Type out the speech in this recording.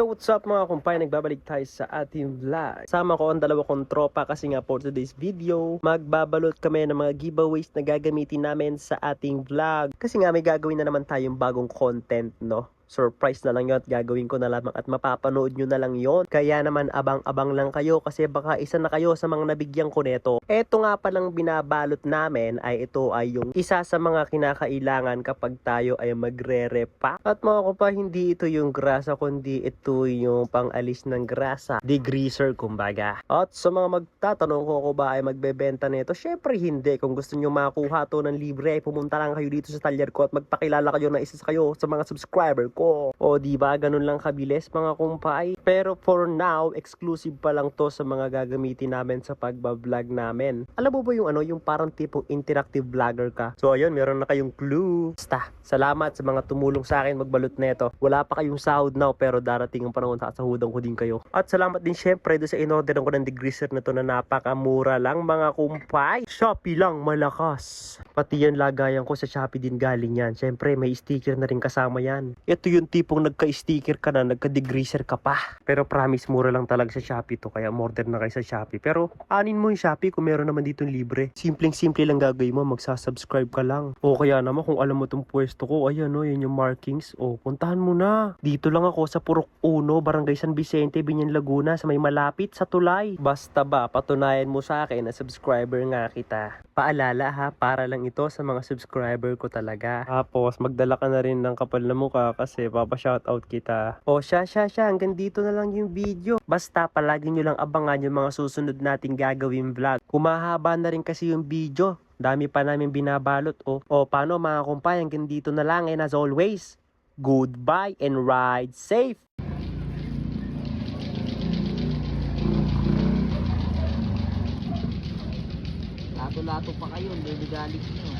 Yo, what's up mga kumpay? Nagbabalik tayo sa ating vlog. Sama ko ang dalawa kong tropa kasi nga for today's video, magbabalot kami ng mga giveaways na gagamitin namin sa ating vlog. Kasi nga may gagawin na naman tayong bagong content, no? Surprise na lang yun at gagawin ko na lamang at mapapanood nyo na lang yon. Kaya naman abang-abang lang kayo kasi baka isa na kayo sa mga nabigyan ko neto. Eto nga palang binabalot namin ay ito ay yung isa sa mga kinakailangan kapag tayo ay magre-repa. At mga kupa, hindi ito yung grasa kundi ito yung pangalis ng grasa. Degreaser kumbaga. At sa mga magtatanong kung ako ba ay magbebenta nito, syempre hindi. Kung gusto nyo makuha to ng libre, ay pumunta lang kayo dito sa talyer ko at magpakilala kayo na isa sa kayo sa mga subscriber ko. O di ba ganun lang kabilis mga kumpay. Pero for now, exclusive pa lang to sa mga gagamitin namin sa pagbablog namin. Alam mo ba yung ano, yung parang tipong interactive vlogger ka. So ayun, meron na kayong clue. Basta, salamat sa mga tumulong sa akin magbalot neto. Wala pa kayong sahod now pero darating ang panahon sasahudan ko din kayo. At salamat din syempre do sa in-order ko ng degreaser na to na napakamura lang mga kumpay. Shopee lang malakas. Pati yan lagayan ko sa Shopee din galing yan. Syempre may sticker na rin kasama yan. Ito yung tipong nagka-sticker ka na, nagka-degreaser ka pa. Pero promise mura lang talaga sa Shopee to kaya order na kayo sa Shopee. Pero anin mo yung Shopee kung meron naman dito libre. Simpleng-simple lang gagawin mo, magsasubscribe ka lang. O kaya naman kung alam mo tong pwesto ko, ayan o, yan yung markings. O, puntahan mo na. Dito lang ako sa Purok Uno, Barangay San Vicente, Binyan Laguna, sa may malapit sa tulay. Basta ba, patunayan mo sa akin na subscriber nga kita. Paalala ha, para lang ito sa mga subscriber ko talaga. Tapos, magdala ka na rin ng kapal na mukha kasi papa-shoutout kita. O siya, siya, siya, hanggang dito na lang yung video. Basta, palagi nyo lang abangan yung mga susunod nating gagawin vlog. Kumahaba na rin kasi yung video. Dami pa namin binabalot. O, o paano mga kumpay, hanggang dito na lang. And as always, goodbye and ride safe! Lato-lato pa kayo, hindi galit nyo.